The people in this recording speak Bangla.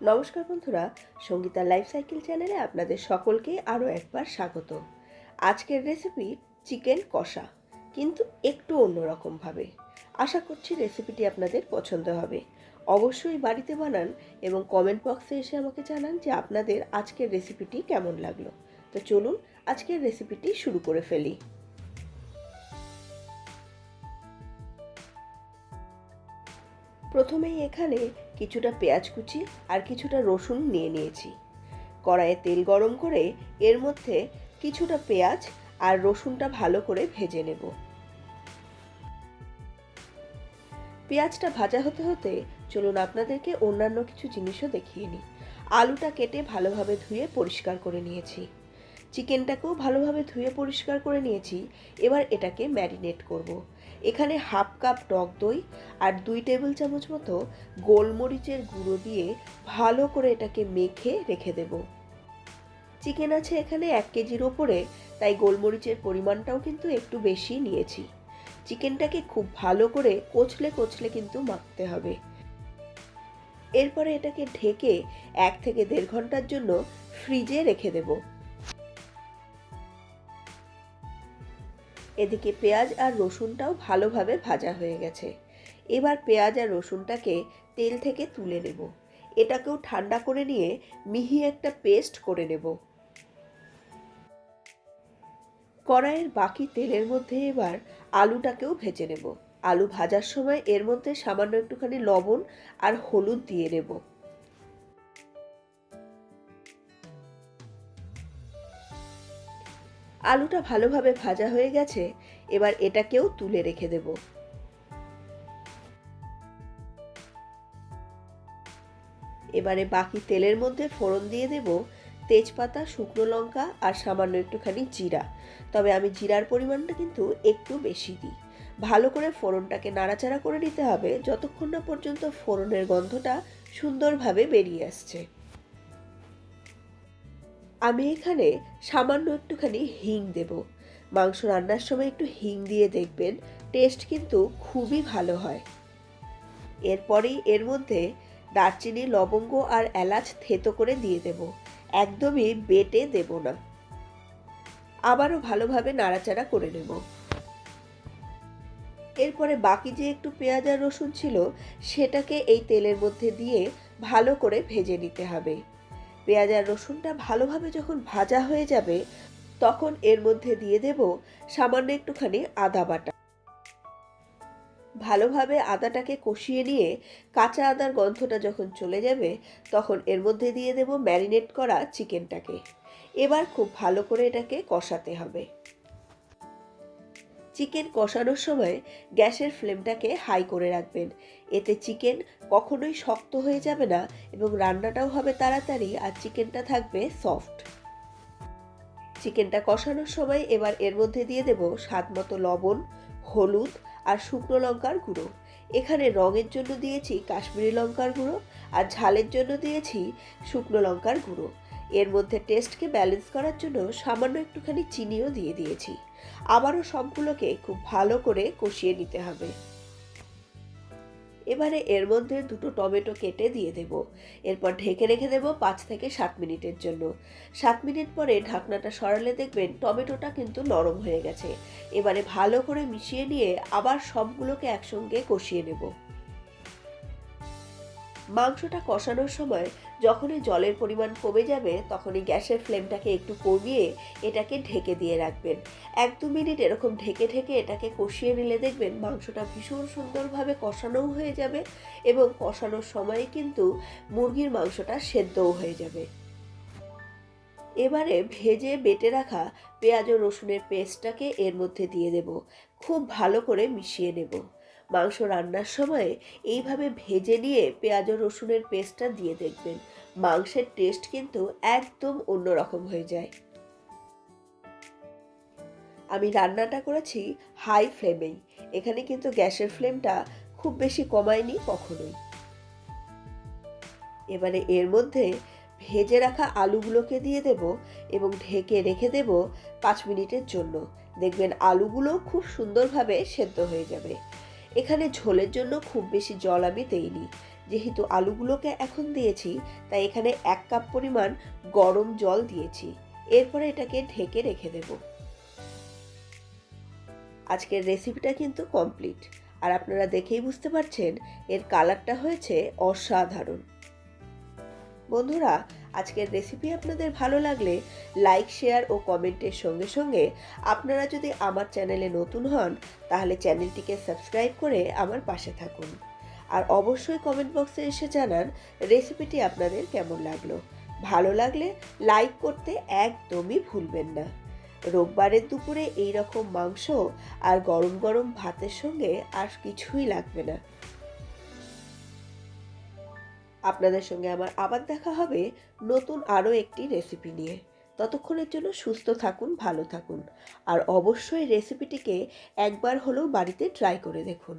নমস্কার বন্ধুরা, সঙ্গীতা লাইফ সাইকেল চ্যানেলে আপনাদের সকলকে আরও একবার স্বাগত। আজকের রেসিপি চিকেন কষা, কিন্তু একটু অন্যরকমভাবে। আশা করছি রেসিপিটি আপনাদের পছন্দ হবে। অবশ্যই বাড়িতে বানান এবং কমেন্ট বক্সে এসে আমাকে জানান যে আপনাদের আজকের রেসিপিটি কেমন লাগল। তো চলুন আজকের রেসিপিটি শুরু করে ফেলি। প্রথমেই এখানে কিছুটা পেঁয়াজ কুচি আর কিছুটা রসুন নিয়ে নিয়েছি। কড়াইয়ে তেল গরম করে এর মধ্যে কিছুটা পেঁয়াজ আর রসুনটা ভালো করে ভেজে নেব। পেঁয়াজটা ভাজা হতে হতে চলুন আপনাদেরকে অন্যান্য কিছু জিনিসও দেখিয়ে নিই। আলুটা কেটে ভালোভাবে ধুয়ে পরিষ্কার করে নিয়েছি। চিকেনটাকেও ভালোভাবে ধুয়ে পরিষ্কার করে নিয়েছি। এবার এটাকে ম্যারিনেট করব। এখানে হাফ কাপ টক দই আর দুই টেবিল চামচ মতো গোলমরিচের গুঁড়ো দিয়ে ভালো করে এটাকে মেখে রেখে দেব। চিকেন আছে এখানে এক কেজির ওপরে, তাই গোলমরিচের পরিমাণটাও কিন্তু একটু বেশি নিয়েছি। চিকেনটাকে খুব ভালো করে কচলে কচলে কিন্তু মাখতে হবে। এরপরে এটাকে ঢেকে এক থেকে দেড় ঘণ্টার জন্য ফ্রিজে রেখে দেবো। এদিকে পেঁয়াজ আর রসুনটাও ভালোভাবে ভাজা হয়ে গেছে। এবার পেঁয়াজ আর রসুনটাকে তেল থেকে তুলে নেব। এটাকেও ঠান্ডা করে নিয়ে মিহি একটা পেস্ট করে নেব। কড়াইয়ের বাকি তেলের মধ্যে এবার আলুটাকেও ভেজে নেব। আলু ভাজার সময় এর মধ্যে সামান্য একটুখানি লবণ আর হলুদ দিয়ে নেব। আলুটা ভালোভাবে ভাজা হয়ে গেছে, এবার এটাকেও তুলে রেখে দেব। এবারে বাকি তেলের মধ্যে ফোড়ন দিয়ে দেব তেজপাতা, শুকনো লঙ্কা আর সামান্য একটুখানি জিরা। তবে আমি জিরার পরিমাণটা কিন্তু একটু বেশি দিই। ভালো করে ফোড়নটাকে নাড়াচাড়া করে নিতে হবে, যতক্ষণ না পর্যন্ত ফোড়নের গন্ধটা সুন্দরভাবে বেরিয়ে আসছে। আমি এখানে সামান্য একটুখানি হিং দেব। মাংস রান্নার সময় একটু হিং দিয়ে দেখবেন টেস্ট কিন্তু খুবই ভালো হয়। এরপরেই এর মধ্যে দারচিনি, লবঙ্গ আর এলাচ থেতো করে দিয়ে দেব। একদমই বেটে দেব না। আবারও ভালোভাবে নাড়াচাড়া করে নেব। এরপরে বাকি যে একটু পেঁয়াজ আর রসুন ছিল, সেটাকে এই তেলের মধ্যে দিয়ে ভালো করে ভেজে নিতে হবে। পেঁয়াজ আর রসুনটা ভালোভাবে যখন ভাজা হয়ে যাবে, তখন এর মধ্যে দিয়ে দেব সামান্য একটুখানি আদা বাটা। ভালোভাবে আদাটাকে কষিয়ে নিয়ে কাঁচা আদার গন্ধটা যখন চলে যাবে, তখন এর মধ্যে দিয়ে দেব ম্যারিনেট করা চিকেনটাকে। এবার খুব ভালো করে এটাকে কষাতে হবে। চিকেন কষানোর সময় গ্যাসের ফ্লেমটাকে হাই করে রাখবেন। এতে চিকেন কখনোই শক্ত হয়ে যাবে না এবং রান্নাটাও হবে তাড়াতাড়ি আর চিকেনটা থাকবে সফট। চিকেনটা কষানোর সময় এবার এর মধ্যে দিয়ে দেব স্বাদ মতো লবণ, হলুদ আর শুকনো লঙ্কার গুঁড়ো। এখানে রঙের জন্য দিয়েছি কাশ্মীরি লঙ্কার গুঁড়ো আর ঝালের জন্য দিয়েছি শুকনো লঙ্কার গুঁড়ো। এর মধ্যে টেস্টকে ব্যালেন্স করার জন্য সামান্য একটুখানি চিনিও দিয়ে দিয়েছি। আবারও সবগুলোকে খুব ভালো করে কষিয়ে নিতে হবে। এবারে এর মধ্যে দুটো টমেটো কেটে দিয়ে দেব। এরপর ঢেকে রেখে দেব পাঁচ থেকে সাত মিনিটের জন্য। সাত মিনিট পরে ঢাকনাটা সরালে দেখবেন টমেটোটা কিন্তু নরম হয়ে গেছে। এবারে ভালো করে মিশিয়ে নিয়ে আবার সবগুলোকে একসঙ্গে কষিয়ে নেব। মাংসটা কষানোর সময় যখনই জলের পরিমাণ কমে যাবে, তখনই গ্যাসের ফ্লেমটাকে একটু কমিয়ে এটাকে ঢেকে দিয়ে রাখবেন। এক দু মিনিট এরকম ঢেকে ঢেকে এটাকে কষিয়ে নিলে দেখবেন মাংসটা ভীষণ সুন্দরভাবে কষানোও হয়ে যাবে এবং কষানোর সময়ে কিন্তু মুরগির মাংসটা সেদ্ধও হয়ে যাবে। এবারে ভেজে বেটে রাখা পেঁয়াজ ও রসুনের পেস্টটাকে এর মধ্যে দিয়ে দেব। খুব ভালো করে মিশিয়ে নেব। মাংস রান্নার সময় এইভাবে ভেজে নিয়ে পেঁয়াজ ও রসুনের পেস্টটা দিয়ে দেখবেন। মাংসের টেস্ট কিন্তু একদম অন্যরকম হয়ে যায়। আমি রান্নাটা করেছি হাই ফ্লেমেই এখানে কিন্তু গ্যাসের ফ্লেমটা খুব বেশি কমায়নি কখনোই। এবারে এর মধ্যে ভেজে রাখা আলুগুলোকে দিয়ে দেব এবং ঢেকে রেখে দেব পাঁচ মিনিটের জন্য। দেখবেন আলুগুলো খুব সুন্দরভাবে সেদ্ধ হয়ে যাবে। এখানে ঝোলের জন্য খুব বেশি জল আমি দেইনি। যেহেতু আলুগুলোকে এখন দিয়েছি, তাই এখানে এক কাপ পরিমাণ গরম জল দিয়েছি। এরপরে এটাকে ঢেকে রেখে দেব। আজকের রেসিপিটা কিন্তু কমপ্লিট। আর আপনারা দেখেই বুঝতে পারছেন, এর কালারটা হয়েছে অসাধারণ। বন্ধুরা আজকের রেসিপি আপনাদের ভালো লাগলে লাইক শেয়ার ও কমেন্টের সঙ্গে সঙ্গে আপনারা যদি আমার চ্যানেলে নতুন হন, তাহলে চ্যানেলটিকে সাবস্ক্রাইব করে আমার পাশে থাকুন। আর অবশ্যই কমেন্ট বক্সে এসে জানান রেসিপিটি আপনাদের কেমন লাগল। ভালো লাগলে লাইক করতে একদমই ভুলবেন না। রোববারের দুপুরে এই রকম মাংস আর গরম গরম ভাতের সঙ্গে আর কিছুই লাগবে না। আপনাদের সঙ্গে আমার আবার দেখা হবে নতুন আরও একটি রেসিপি নিয়ে। ততক্ষণের জন্য সুস্থ থাকুন, ভালো থাকুন। আর অবশ্যই রেসিপিটিকে একবার হলেও বাড়িতে ট্রাই করে দেখুন।